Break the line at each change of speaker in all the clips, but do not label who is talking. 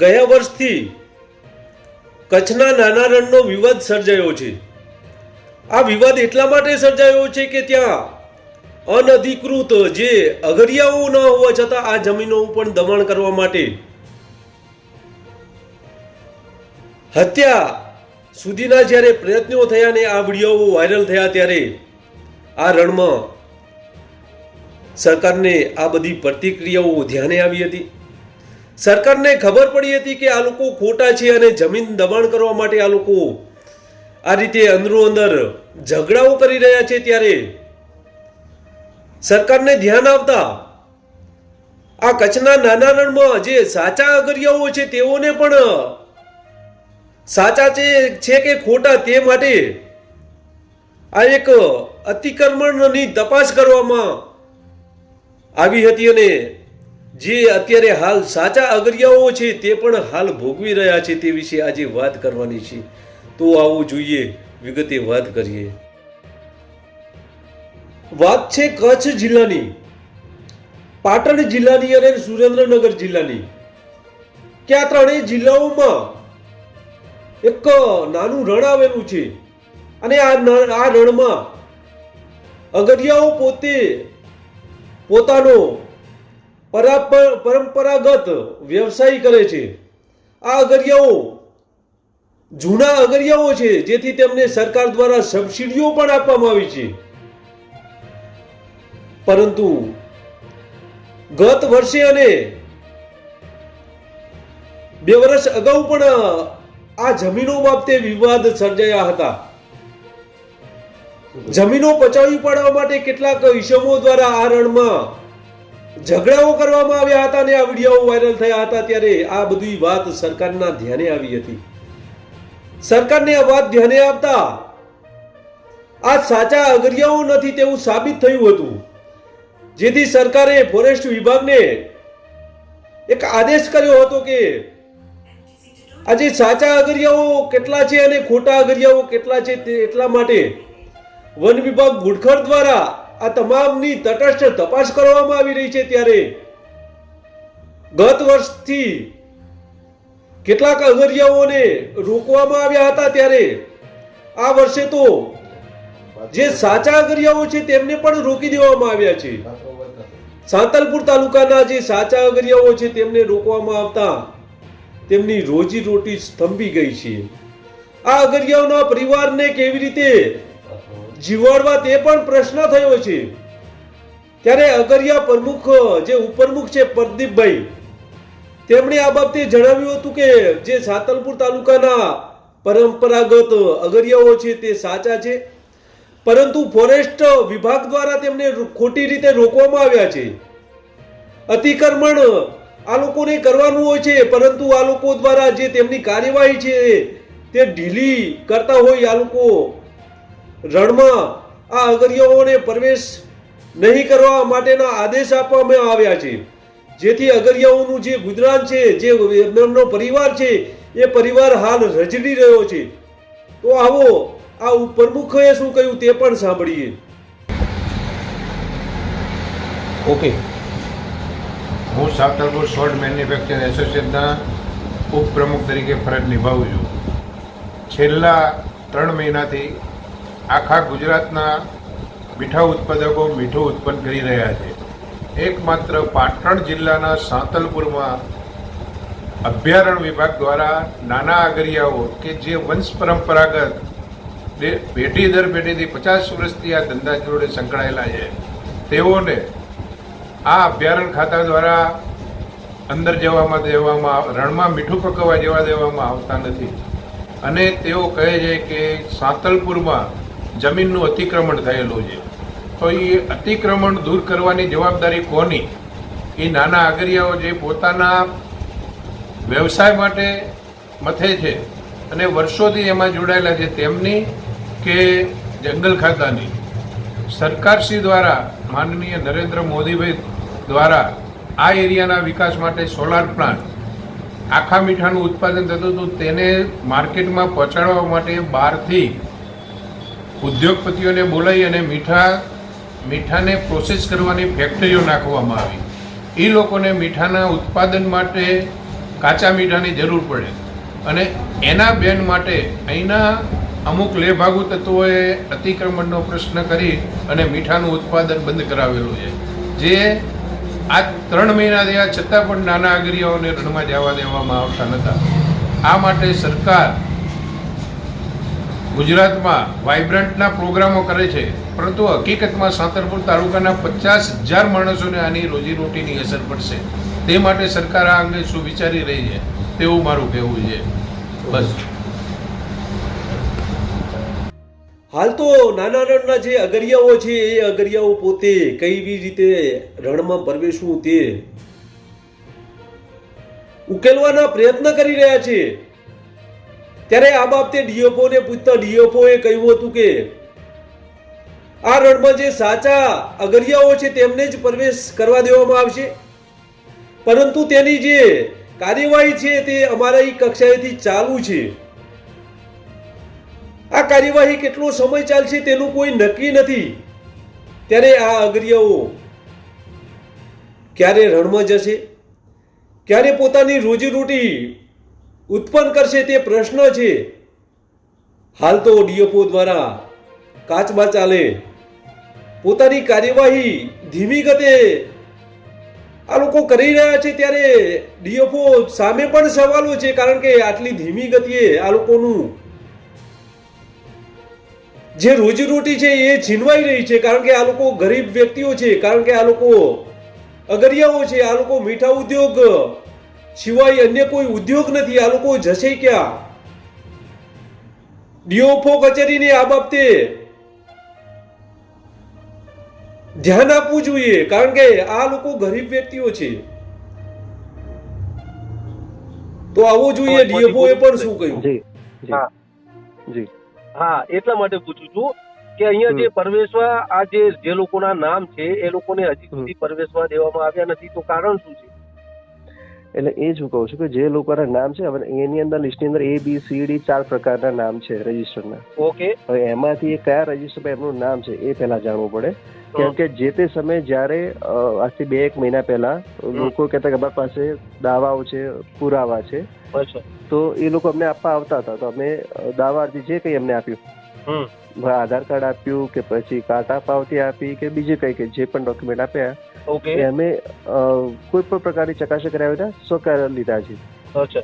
ગયા વર્ષથી કચ્છના નાના રણનો વિવાદ સર્જાયો છે. આ વિવાદ એટલા માટે સર્જાયો છે કે ત્યાં અનધિકૃત જે અગરિયાઓ ન હોવા છતાં આ જમીનો પણ દબાણ કરવા માટે હત્યા સુધીના જ્યારે પ્રયત્નો થયા ને આ વીડિયો વાયરલ થયા ત્યારે આ રણમાં સરકારને આ બધી પ્રતિક્રિયાઓ ધ્યાને આવી હતી. સરકારને ખબર પડી હતી કે આ લોકો ખોટા છે અને જમીન દબાણ કરવા માટે આ લોકો આ રીતે અંદરો અંદર ઝઘડાઓ કરી રહ્યા છે ત્યારે સરકારને ધ્યાન આવતા આ કચ્છના નાના રણમાં જે સાચા અગરિયાઓ છે તેઓને પણ સાચા છે કે ખોટા તે માટે આ એક અતિક્રમણની તપાસ કરવામાં આવી હતી અને જે અત્યારે હાલ સાચા અગરિયાઓ છે તે પણ હાલ ભોગવી રહ્યા છે તે વિશે આજે વાત કરવાની છે. તો આવું જોઈએ, વિગતે વાત કરીએ. વાત છે કચ્છ જિલ્લાની. પાટણ જિલ્લાની અને સુરેન્દ્રનગર જિલ્લાની. કે આ ત્રણેય જિલ્લાઓમાં એક નાનું રણ આવેલું છે? અને આ આ રણમાં અગરિયાઓ પોતે પોતાનો પરંપરાગત વ્યવસાય કરે છે. આ અગરિયાઓ, જૂના અગરિયાઓ છે, જેથી તેમને સરકાર દ્વારા સબસિડીઓ પણ આપવામાં આવી છે. પરંતુ ગત વર્ષે અને બે વર્ષ અગાઉ પણ આ જમીનો બાબતે વિવાદ સર્જાયા હતા. જમીનો પચાવી પાડવા માટે કેટલાક ઈસમો દ્વારા આ રણમાં ઝઘડાઓ કરવામાં આવ્યા હતા અને આ વીડિયો વાયરલ થયા હતા ત્યારે આ બધી વાત સરકારના ધ્યાને આવી હતી. સરકારને આ વાત ધ્યાને આવતા આ સાચા અગરિયાઓ નથી તેવું સાબિત થયું હતું. જેથી સરકારે ફોરેસ્ટ વિભાગને એક આદેશ કર્યો હતો કે આજે સાચા અગરિયાઓ કેટલા છે અને ખોટા અગરિયાઓ કેટલા છે તે એટલા માટે વન વિભાગ ગુડખર દ્વારા આ તમામની તટસ્થ તપાસ કરવામાં આવી રહી છે ત્યારે ગત વર્ષથી કેટલાક અગરિયાઓને રોકવામાં આવ્યા હતા ત્યારે આ વર્ષે તો જે સાચા અગરિયાઓ છે તેમને પણ રોકી દેવામાં આવ્યા છે. સાંતલપુર તાલુકાના જે સાચા અગરિયાઓ છે તેમને રોકવામાં આવતા તેમની રોજી રોટી સ્તંભી ગઈ છે. આ અગરિયાઓના પરિવારને કેવી રીતે જીવાડવા તે પણ પ્રશ્ન થયો છે. ત્યારે અગરિયા પ્રમુખ, જે ઉપપ્રમુખ છે પ્રદીપભાઈ, તેમણે આ બાબતે જણાવ્યું હતું કે જે સાતલપુર તાલુકાના પરંપરાગત અગરિયાઓ છે તે સાચા છે. પરંતુ ફોરેસ્ટ વિભાગ દ્વારા તેમને ખોટી રીતે રોકવામાં આવ્યા છે. અતિક્રમણ આ લોકોને કરવાનું હોય છે, પરંતુ આ લોકો દ્વારા જે તેમની કાર્યવાહી છે તે ઢીલી કરતા હોય, આ લોકો રણમાં આ અગરિયાઓને પ્રવેશ નહીં કરવા માટેના આદેશ આપવામાં આવ્યા છે. જેથી અગરિયાઓનું જે ગુજરાન છે, જે એમનો પરિવાર છે, એ પરિવાર હાલ રજડી રહ્યો છે. તો આવો, આ પ્રમુખે શું કહ્યું તે પણ સાંભળીએ.
ઓકે.
હું સાવતલપુર સોલ્ટ મેન્યુફેક્ચર એસોસિએશનના ઉપપ્રમુખ તરીકે ફરજ નિભાવું છું. છેલ્લા ત્રણ મહિનાથી આખા ગુજરાતના મીઠા ઉત્પાદકો મીઠું ઉત્પન્ન કરી રહ્યા છે. એકમાત્ર પાટણ જિલ્લાના સાંતલપુરમાં અભયારણ્ય વિભાગ દ્વારા નાના આગરિયાઓ કે જે વંશ પરંપરાગત પેઢી દર પેઢીથી પચાસ વર્ષથી આ ધંધા જોડે સંકળાયેલા છે, તેઓને આ અભયારણ્ય ખાતા દ્વારા અંદર જવામાં દેવામાં રણમાં મીઠું પકવવા જવા દેવામાં આવતા નથી. અને તેઓ કહે છે કે સાંતલપુરમાં જમીનનું અતિક્રમણ થયેલું છે. તો એ અતિક્રમણ દૂર કરવાની જવાબદારી કોની? એ નાના આગરિયાઓ જે પોતાના વ્યવસાય માટે મથે છે અને વર્ષોથી એમાં જોડાયેલા છે, તેમની કે જંગલ ખાતાની. સરકારશ્રી દ્વારા, માનનીય નરેન્દ્ર મોદીભાઈ દ્વારા આ એરિયાના વિકાસ માટે સોલાર પ્લાન્ટ, આખા મીઠાનું ઉત્પાદન થતું હતું, તેને માર્કેટમાં પહોંચાડવા માટે બહારથી ઉદ્યોગપતિઓને બોલાવી અને મીઠા, મીઠાને પ્રોસેસ કરવાની ફેક્ટરીઓ નાખવામાં આવી. એ લોકોને મીઠાના ઉત્પાદન માટે કાચા મીઠાની જરૂર પડે. અને એના બેન માટે અહીંના અમુક લેભાગુ તત્વોએ અતિક્રમણનો પ્રશ્ન કરી અને મીઠાનું ઉત્પાદન બંધ કરાવેલું છે. જે આ ત્રણ મહિના થયા છતાં પણ નાના આગરીઓને રણમાં જવા દેવામાં આવતા નહોતા આ માટે સરકાર ગુજરાતમાં વાઇબ્રન્ટના પ્રોગ્રામો કરે છે. પરંતુ હકીકતમાં સાંતરપુર તાલુકાના પચાસ હજાર માણસોને આની રોજીરોટીની અસર પડશે. તે માટે સરકાર આ અંગે શું વિચારી રહી છે, તેવું મારું કહેવું છે. બસ.
હાલ તો નાના રણના જે અગરિયાઓ છે, એ અગરિયાઓ પોતે કઈ રીતે રણમાં પ્રવેશવું તે ઉકેલવાના પ્રયત્ન કરી રહ્યા છે. ત્યારે આ બાબતે ડીએફઓ ને પૂછતા ડીએફઓ એ કહ્યું હતું કે, આ રણમાં જે સાચા અગરિયાઓ છે તેમને જ પ્રવેશ કરવા દેવામાં આવશે. પરંતુ તેની જે કાર્યવાહી છે તે અમારા કક્ષાએથી ચાલુ છે. આ કાર્યવાહી કેટલો સમય ચાલશે તેનું કોઈ નક્કી નથી. ત્યારે આ અગરિયાઓ ક્યારે રણમાં જશે? ક્યારે પોતાની રોજીરોટી ઉત્પન્ન કરશે તે પ્રશ્ન છે. હાલ તો ડીએફઓ દ્વારા કાચબા ચાલે. પોતાની કાર્યવાહી ધીમી ગતે આ લોકો કરી રહ્યા છે ત્યારે ડીએફઓ સામે પણ સવાલો છે કારણ કે આટલી ધીમી ગતિએ આ લોકોનું જે રોજીરોટી છે એ છીનવાઈ રહી છે કારણ કે આ લોકો ગરીબ વ્યક્તિઓ છે, કારણ કે આ લોકો અગરિયાઓ છે, આ લોકો મીઠા ઉદ્યોગ સિવાય અન્ય કોઈ ઉદ્યોગ નથી. આ લોકો જશે ક્યાં? ડીઓફો કચેરીને આ બાબતે ધ્યાન આપવું જોઈએ. કારણ કે આ લોકો ગરીબ વ્યક્તિઓ છે. તો આવો જોઈએ ડીએફઓ એ પણ શું કહ્યું?
જી જી.
હા. હા એટલા માટે પૂછું છું કે અહીંયા જે પરવેશવા આ જે જે લોકોના નામ છે એ લોકોને હજી સુધી પ્રવેશવા દેવામાં આવ્યા નથી. તો કારણ શું છે?
એટલે એ જ હું કહું છું કે જે લોકોના નામ છે હવે એની અંદર લિસ્ટની અંદર એ બી સી ડી ચાર પ્રકારના નામ છે રજિસ્ટરના
ઓકે
હવે એમાંથી કયા રજિસ્ટરમાં એમનું નામ છે એ પહેલા જાણવું પડે. કેમ કે જે તે સમયે જ્યારે આજથી બે એક મહિના પહેલા લોકો કહેતા કે અમારી પાસે દાવાઓ છે પુરાવા છે. તો એ લોકો અમને આપવા આવતા હતા. તો અમે દાવા અરજી જે કંઈ એમને આપ્યું. આધાર કાર્ડ આપ્યું કે પછી કાટા પાવતી આપી કે બીજું કંઈ કે જે પણ ડોક્યુમેન્ટ આપ્યા
ઓકે
એ અમે કોઈ પણ પ્રકારની ચકાસણી કરાવ્યા વિના સ્વીકાર લીધા છે.
અચ્છા.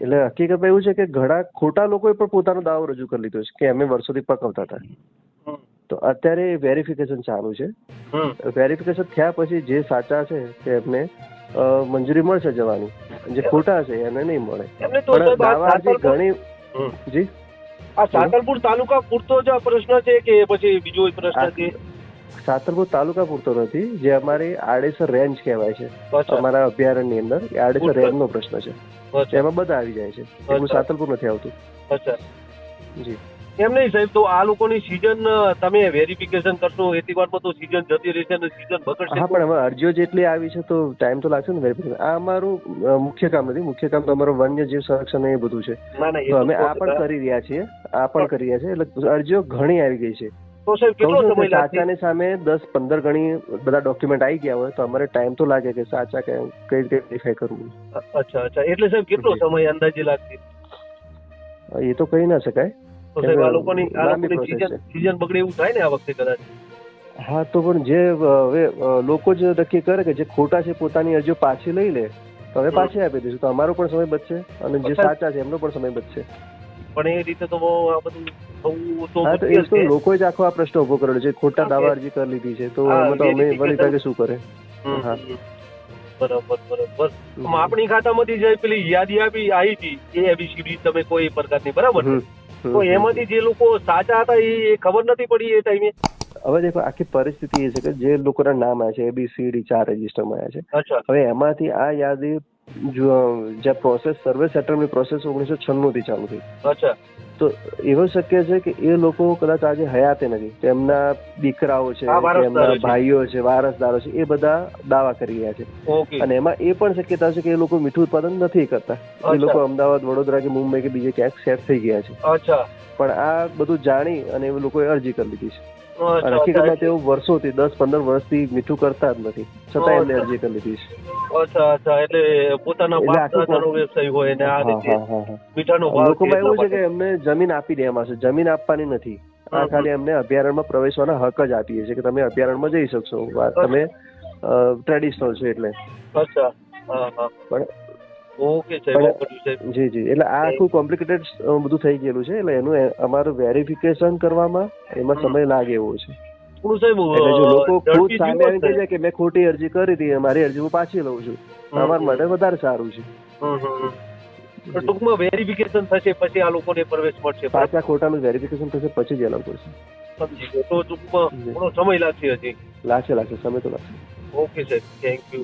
એટલે હકીકતમાં એવું છે કે ઘણા ખોટા લોકોએ પણ પોતાનો દાવો રજૂ કરી લીધો છે કે અમે વર્ષોથી પકવતા હતા. તો અત્યારે વેરિફિકેશન ચાલુ છે. વેરિફિકેશન થયા પછી જે સાચા છે તે એમને મંજૂરી મળશે જવાની. જે ખોટા છે એને નહીં મળે. પણ દાવા અરજી ઘણી જી?
આ સાતલપુર તાલુકા પૂરતો જ પ્રશ્ન છે કે પછી બીજો પ્રશ્ન છે?
સાતરપુર તાલુકા પૂરતો નથી જે અમારી આડેસર રેન્જ કહેવાય છે. અમારા અભયારણ્યની અંદર એ આડેસર
પૂરતો.
રેન્જ નો પ્રશ્ન છે. એમાં બધા આવી જાય છે. એટલું સાતરપુર નથી આવતું. જી.
એમ નહીં સાહેબ? તો આ લોકોની સીઝન તમે વેરિફિકેશન કરશો એટલી વારમાં તો સીઝન જતી રહેશે અને સીઝન બગડશે
હા પણ હવે અરજીઓ જેટલી આવી છે તો ટાઈમ તો લાગશે ને વેરિફિકેશન આ અમારું મુખ્ય કામ નથી. મુખ્ય કામ તો અમારું વન્ય જીવ સંરક્ષણ એ બધું છે. તો
તો
અમે આ પણ કરી રહ્યા છીએ. આ પણ કરી રહ્યા છીએ. એટલે અરજીઓ ઘણી આવી ગઈ છે.
તો સાહેબ કેટલો સમય લાગશે?
સાચાની સામે દસ પંદર ગણી બધા ડોક્યુમેન્ટ આવી ગયા હોય તો અમારે ટાઈમ તો લાગે કે સાચા કે કઈ રીતે વેરીફાઈ કરવું
અચ્છા અચ્છા. એટલે સાહેબ કેટલો સમય અંદાજે લાગશે?
એ તો કહી ના શકાય.
તો સાહેબ આ લોકોની આ લોકોની સીઝન સીઝન બગડે એવું થાય ને આ વખતે કદાચ?
હા તો પણ જે હવે લોકો જ નક્કી કરે કે જે ખોટા છે પોતાની અરજીઓ પાછી લઈ લે તો
હવે.
પાછી આપી દઈશું. તો અમારો પણ સમય બચશે અને જે સાચા છે એમનો પણ સમય બચશે.
પણ એ રીતે તો આ બધું
હા તો એ તો
છે.
જ આખો આ પ્રશ્ન ઊભો કરેલો છે. ખોટા દાવા અરજી કરી લીધી છે. તો એમાં તો અમે વન
verification-
શું કરે? હા.
બરાબર બરાબર. માપણી ખાતામાંથી જે પેલી યાદી આપી આવી હતી એ એબીસીડી તમે કોઈ પ્રકારની બરાબર? તો એમાંથી જે લોકો સાચા હતા એ ખબર નથી પડી એ ટાઈમે?
હવે દેખો આખી પરિસ્થિતિ એ છે કે જે લોકોના નામ આવ્યા છે એબીસીડી ચાર રજીસ્ટરમાં આવ્યા છે. હવે એમાંથી આ યાદી જે પ્રોસેસ સર્વે સેટલમેન્ટ પ્રોસેસ ઓગણીસો છન્નું થી ચાલુ થઈ.
અચ્છા.
તો એવું શક્ય છે કે એ લોકો કદાચ આજે હયાતે નથી. તેમના દીકરાઓ છે
છે.
ભાઈઓ છે વારસદારો છે એ બધા દાવા કરી રહ્યા છે. અને એમાં એ પણ શક્યતા છે કે એ લોકો મીઠું ઉત્પાદન નથી કરતા. એ લોકો અમદાવાદ વડોદરા કે મુંબઈ કે બીજે ક્યાંક સેટ થઈ ગયા છે. પણ આ બધું જાણી અને એ લોકોએ અરજી કરી લીધી છે. હકીકતમાં તેઓ વર્ષોથી દસ પંદર વર્ષથી મીઠું કરતા જ નથી. છતાં એમને અરજી કરી લીધી છે.
અચ્છા અચ્છા. એટલે પોતાના
એટલે
બાપ
આખું
દાદાનો વ્યવસાય હોય ને આ રીતે
હા હા હા.
મીઠાનો ભાવ
લોકોમાં એવું છે કે એમને જમીન આપી દેવામાં છે જમીન આપવાની નથી. આ ખાલી એમને અભયારણ્યમાં પ્રવેશવાના હક જ આપીએ છીએ કે તમે અભયારણ્યમાં જઈ શકશો. તમે ટ્રેડિશનલ છે એટલે.
અચ્છા.
પણ
ઓકે સાહેબ.
જી જી એટલે આ આખું કોમ્પ્લિકેટેડ બધું થઈ ગયેલું છે. એટલે એનું અમારું વેરિફિકેશન કરવામાં એમાં સમય લાગે એવો છે.
થોડું સાહેબ
એટલે જો લોકો ખુદ સામે
જીવો
કહે છે કે મેં ખોટી અરજી કરી હતી મારી અરજી હું પાછી લઉં છું. તો માટે વધારે સારું છે.
ટૂંકમાં વેરિફિકેશન થશે પછી આ લોકોને પ્રવેશ મળશે
પાછા ખોટાનું વેરિફિકેશન થશે પછી જ એલાવ
તો ટૂંકમાં થોડો સમય લાગશે હજી.
લાગશે લાગશે સમય તો લાગશે.
ઓકે સાહેબ. Thank you